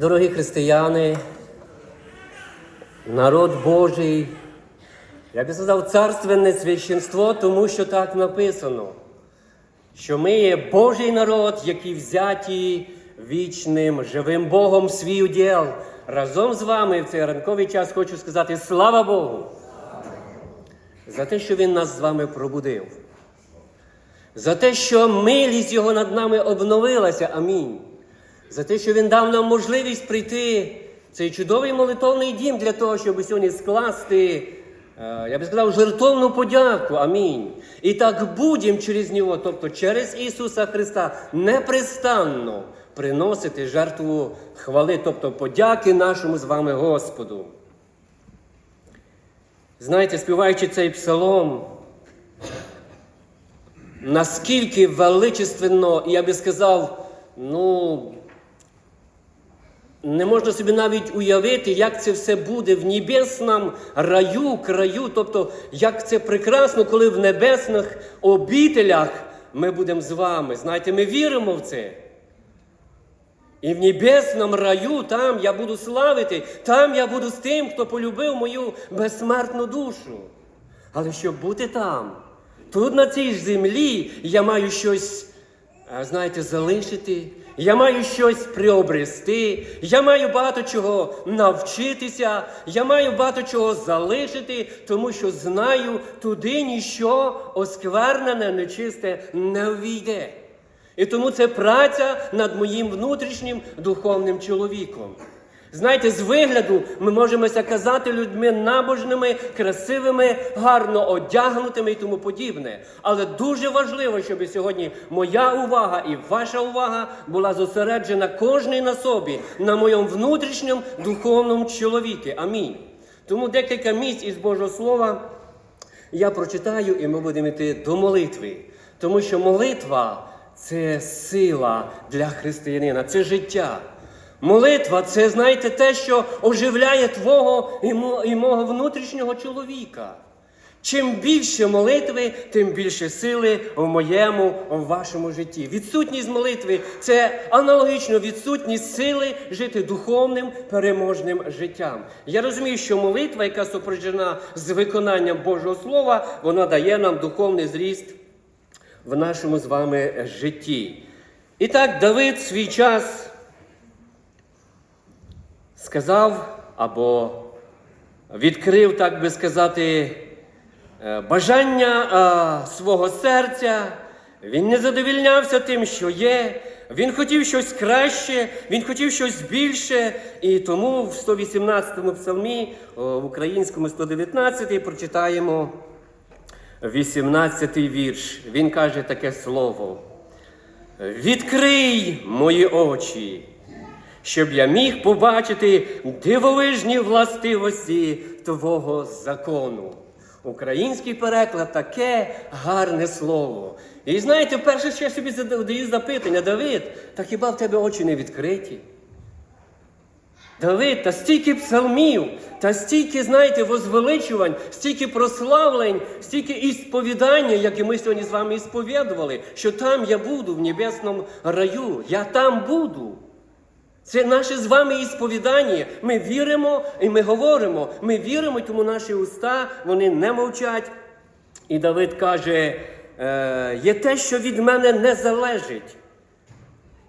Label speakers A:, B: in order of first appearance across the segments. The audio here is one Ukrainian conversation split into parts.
A: Дорогі християни, народ Божий, я би сказав, царственне священство, тому що так написано, що ми є Божий народ, який взяті вічним, живим Богом свій уділ. Разом з вами в цей ранковий час хочу сказати слава Богу за те, що Він нас з вами пробудив. За те, що милість Його над нами обновилася. Амінь. За те, що Він дав нам можливість прийти в цей чудовий молитовний дім для того, щоб сьогодні скласти, е, я би сказав, жертовну подяку. Амінь. І так будемо через Нього, тобто через Ісуса Христа, непрестанно приносити жертву хвали, тобто подяки нашому з вами Господу. Знаєте, співаючи цей псалом, наскільки величественно, і я би сказав, ну, не можна собі навіть уявити, як це все буде в небесному раю, краю, тобто, як це прекрасно, коли в небесних обітелях ми будемо з вами. Знаєте, ми віримо в це. І в небесному раю там я буду славити, там я буду з тим, хто полюбив мою безсмертну душу. Але щоб бути там, тут на цій землі я маю щось, знаєте, залишити, я маю щось приобрести, я маю багато чого навчитися, я маю багато чого залишити, тому що знаю, туди ніщо осквернене, нечисте не ввійде. І тому це праця над моїм внутрішнім духовним чоловіком. Знаєте, з вигляду ми можемо казати людьми набожними, красивими, гарно одягнутими і тому подібне. Але дуже важливо, щоб сьогодні моя увага і ваша увага була зосереджена кожний на собі, на моєму внутрішньому духовному чоловіку. Амінь. Тому декілька місць із Божого Слова я прочитаю, і ми будемо йти до молитви. Тому що молитва це сила для християнина, це життя. Молитва це, знаєте, те, що оживляє твого і мого внутрішнього чоловіка. Чим більше молитви, тим більше сили в моєму, в вашому житті. Відсутність молитви це аналогічно відсутність сили жити духовним переможним життям. Я розумію, що молитва, яка супроводжена з виконанням Божого Слова, вона дає нам духовний зріст в нашому з вами житті. І так, Давид свій час сказав або відкрив, так би сказати, е, бажання свого серця. Він не задовільнявся тим, що є. Він хотів щось краще, він хотів щось більше. І тому в 118-му псалмі, в українському 119-й, прочитаємо 18-й вірш. Він каже таке слово. Відкрий мої очі, щоб я міг побачити дивовижні властивості Твого закону. Український переклад таке гарне слово. І знаєте, перше, що я собі задаю запитання, Давид, та хіба в тебе очі не відкриті? Давид, та стільки псалмів, та стільки, знаєте, возвеличувань, стільки прославлень, стільки ісповідання, як і ми сьогодні з вами ісповідували, що там я буду в небесному раю. Я там буду. Це наше з вами ісповідання. Ми віримо і ми говоримо. Ми віримо, тому наші уста вони не мовчать. І Давид каже: е, є те, що від мене не залежить.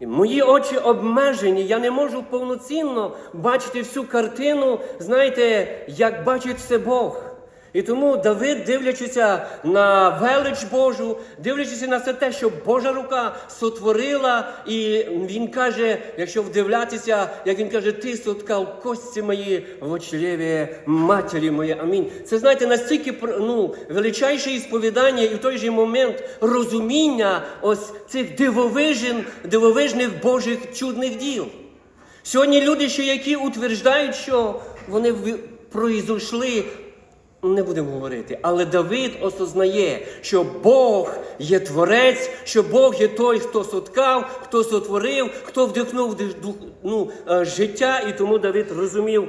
A: Мої очі обмежені, я не можу повноцінно бачити всю картину, знаєте, як бачить все Бог. І тому Давид, дивлячися на велич Божу, дивлячись на все те, що Божа рука сотворила, і він каже, якщо вдивлятися, як він каже, ти соткав кості мої в очреві матері моє. Амінь. Це знаєте, настільки ну, величайше ісповідання і в той же момент розуміння ось цих дивовижин, дивовижних Божих чудних діл. Сьогодні люди, ще які утверждають, що вони произошли не будемо говорити, але Давид осознає, що Бог є творець, що Бог є той, хто соткав, хто сотворив, хто вдихнув ну, е, життя, і тому Давид розумів,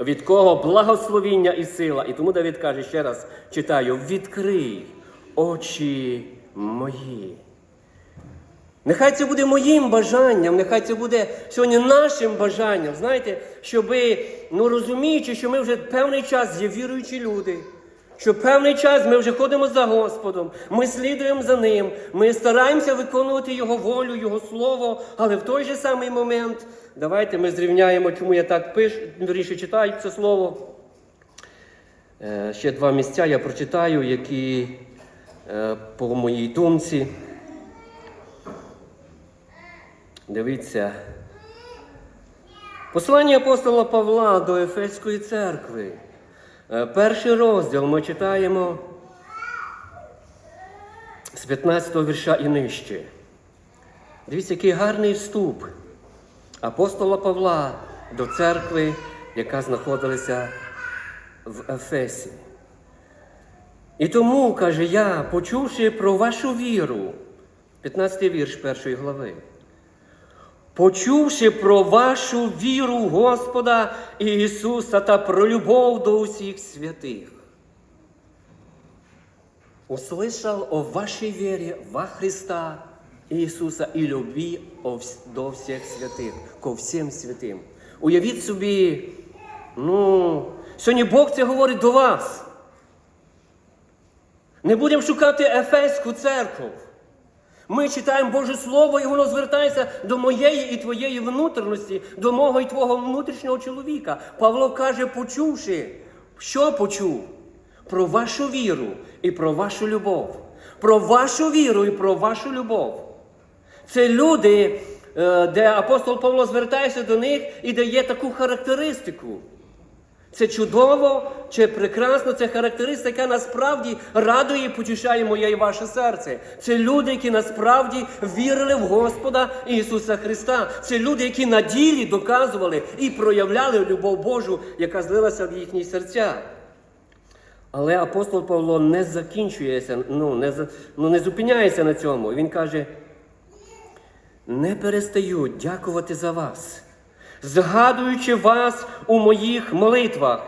A: від кого благословіння і сила. І тому Давид каже ще раз читаю: відкрий очі мої. Нехай це буде моїм бажанням, нехай це буде сьогодні нашим бажанням. Знаєте, щоби, ну розуміючи, що ми вже певний час є віруючі люди, що певний час ми вже ходимо за Господом, ми слідуємо за Ним, ми стараємося виконувати Його волю, Його Слово, але в той же самий момент давайте ми зрівняємо, чому я так пишу, вірніше читаю це слово. Е, Ще два місця я прочитаю, які е, по моїй думці. Дивіться. Послання апостола Павла до Ефеської церкви. Е, Перший розділ ми читаємо з 15 вірша і нижче. Дивіться, який гарний вступ апостола Павла до церкви, яка знаходилася в Ефесі. І тому, каже я, почувши про вашу віру, 15 вірш першої глави. Почувши про вашу віру в Господа Ісуса та про любов до усіх святих. Услышал о вашей вере во Христа Ісуса і любві до всіх святих, ко всім святим. Уявіть собі, ну, сьогодні Бог це говорить до вас. Не будемо шукати Ефеську церкву. Ми читаємо Боже Слово, і воно звертається до моєї і твоєї внутрішності, до мого і твого внутрішнього чоловіка. Павло каже, почувши, що почув? Про вашу віру і про вашу любов. Про вашу віру і про вашу любов. Це люди, е, де апостол Павло звертається до них і дає таку характеристику. Це чудово чи прекрасно, це характеристика, яка насправді радує і потішає моє і ваше серце. Це люди, які насправді вірили в Господа Ісуса Христа. Це люди, які на ділі доказували і проявляли любов Божу, яка злилася в їхні серця. Але апостол Павло не закінчується, ну не, ну, не зупиняється на цьому. Він каже: не перестаю дякувати за вас, згадуючи вас у моїх молитвах.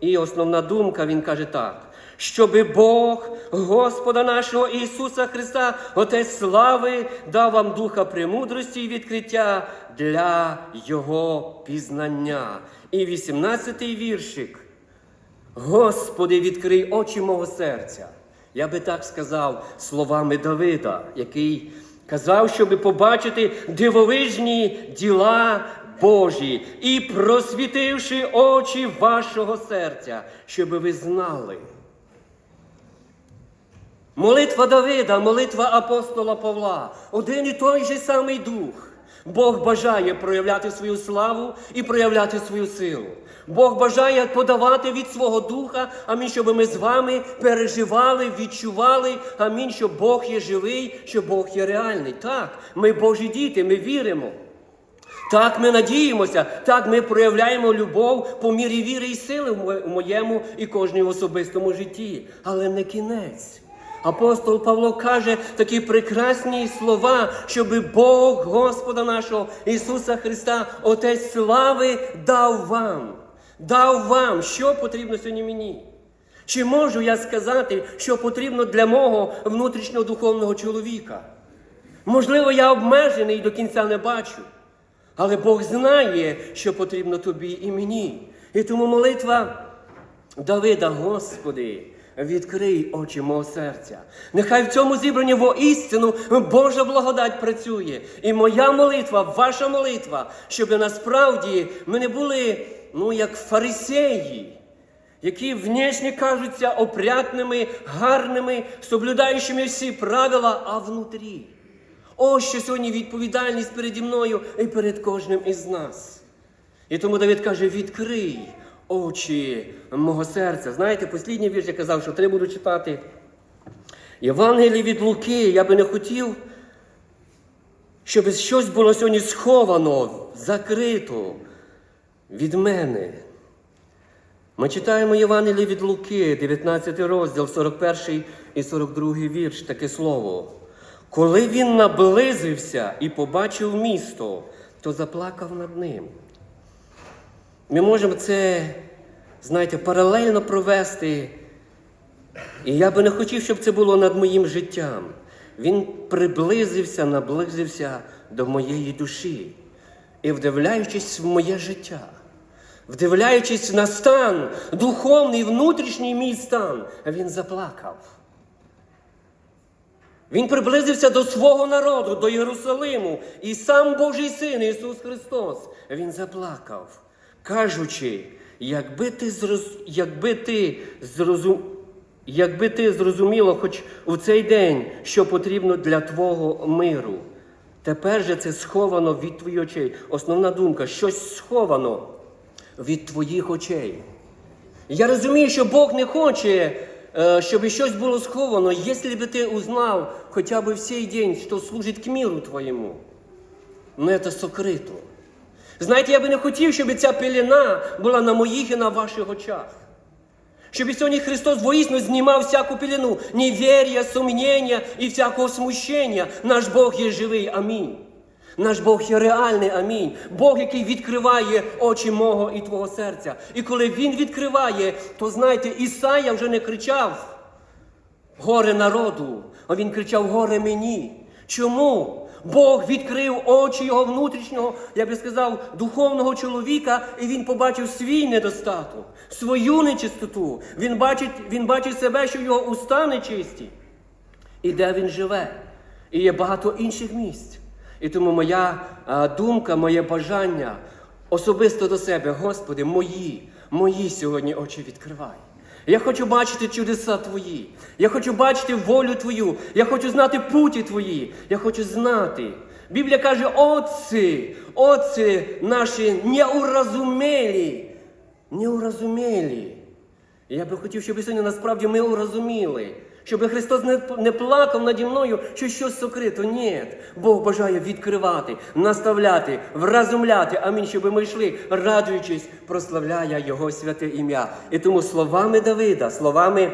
A: І основна думка, він каже так. Щоби Бог, Господа нашого Ісуса Христа, Отець слави, дав вам духа премудрості і відкриття для Його пізнання. І 18-й віршик. Господи, відкрий очі мого серця. Я би так сказав словами Давида, який казав, щоби побачити дивовижні діла Божі і просвітивши очі вашого серця, щоби ви знали. Молитва Давида, молитва апостола Павла, один і той же самий дух. Бог бажає проявляти свою славу і проявляти свою силу. Бог бажає подавати від свого духа, амінь, щоб ми з вами переживали, відчували, амінь, що Бог є живий, що Бог є реальний. Так, ми Божі діти, ми віримо. Так ми надіємося, так ми проявляємо любов по мірі віри і сили в моєму і кожному особистому житті. Але не кінець. Апостол Павло каже такі прекрасні слова, щоби Бог Господа нашого Ісуса Христа, Отець слави, дав вам. Дав вам, що потрібно сьогодні мені. Чи можу я сказати, що потрібно для мого внутрішнього духовного чоловіка? Можливо, я обмежений і до кінця не бачу. Але Бог знає, що потрібно тобі і мені. І тому молитва Давида, Господи, відкрий очі мого серця. Нехай в цьому зібранні воістину Божа благодать працює. І моя молитва, ваша молитва, щоб насправді ми не були, ну, як фарисеї, які внешне кажуться опрятними, гарними, соблюдаючими всі правила, а внутрі. Ось що сьогодні відповідальність переді мною і перед кожним із нас. І тому Давид каже: відкрий очі мого серця. Знаєте, послідній вірш я казав, що три буду читати. Євангеліє від Луки, я би не хотів, щоб щось було сьогодні сховано, закрито від мене. Ми читаємо Євангеліє від Луки, 19 розділ, 41 і 42 вірш, таке слово. Коли він наблизився і побачив місто, то заплакав над ним. Ми можемо це, знаєте, паралельно провести. І я би не хотів, щоб це було над моїм життям. Він приблизився, наблизився до моєї душі і, вдивляючись в моє життя, вдивляючись на стан, духовний, внутрішній мій стан, він заплакав. Він приблизився до свого народу, до Єрусалиму, і сам Божий Син Ісус Христос, Він заплакав, кажучи, якби ти, зроз... якби ти, зрозум... якби ти зрозуміло хоч у цей день, що потрібно для Твого миру. Тепер же це сховано від твоїх очей. Основна думка, щось сховано від твоїх очей. Я розумію, що Бог не хоче, е, щоб щось було сховано, якщо б ти узнав хоча б в цей день, що служить к миру твоєму. Ну, це сокрито. Знаєте, я би не хотів, щоб ця пелена була на моїх і на ваших очах. Щоб сьогодні Христос воїсно знімав всяку пелену, невір'я, сумніння і всякого смущення. Наш Бог є живий. Амінь. Наш Бог є реальний амінь. Бог, який відкриває очі мого і твого серця. І коли Він відкриває, то знаєте, Ісая вже не кричав горе народу, а він кричав горе мені. Чому? Бог відкрив очі його внутрішнього, я би сказав, духовного чоловіка, і він побачив свій недостаток, свою нечистоту. Він бачить, він бачить себе, що його уста нечисті. І де він живе. І є багато інших місць. І тому моя а, думка, моє бажання особисто до себе, Господи, мої, мої сьогодні очі відкривай. Я хочу бачити чудеса Твої. Я хочу бачити волю Твою. Я хочу знати путі Твої. Я хочу знати. Біблія каже, отці, отці наші неуразумілі. Неуразумілі. І Я би хотів, щоб сьогодні насправді ми урозуміли, щоб Христос не, плакав наді мною, що щось сокрито. Ні. Бог бажає відкривати, наставляти, вразумляти. Амінь, щоб ми йшли, радуючись, прославляя Його святе ім'я. І тому словами Давида, словами.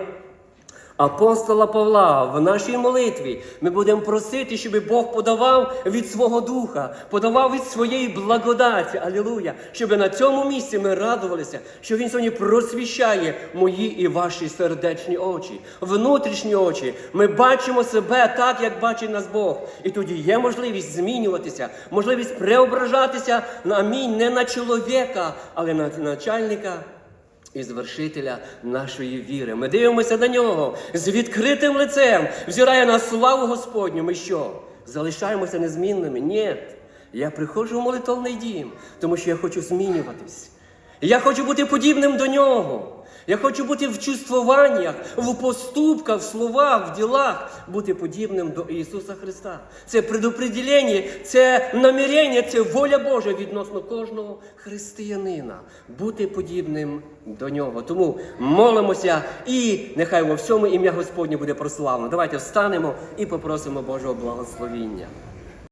A: Апостола Павла в нашій молитві ми будемо просити, щоб Бог подавав від свого духа, подавав від своєї благодаті, алілуя, щоб на цьому місці ми радувалися, що Він сьогодні просвіщає мої і ваші сердечні очі, внутрішні очі. Ми бачимо себе так, як бачить нас Бог. І тоді є можливість змінюватися, можливість преображатися на амінь не на чоловіка, але на начальника і звершителя нашої віри. Ми дивимося на нього з відкритим лицем, взирає на славу Господню. Ми що? Залишаємося незмінними? Ні. Я приходжу в молитовний дім, тому що я хочу змінюватись. Я хочу бути подібним до нього. Я хочу бути в чувствуваннях, в поступках, в словах, в ділах, бути подібним до Ісуса Христа. Це предопределення, це намірення, це воля Божа відносно кожного християнина. Бути подібним до нього. Тому молимося і нехай во всьому ім'я Господнє буде прославлено. Давайте встанемо і попросимо Божого благословіння.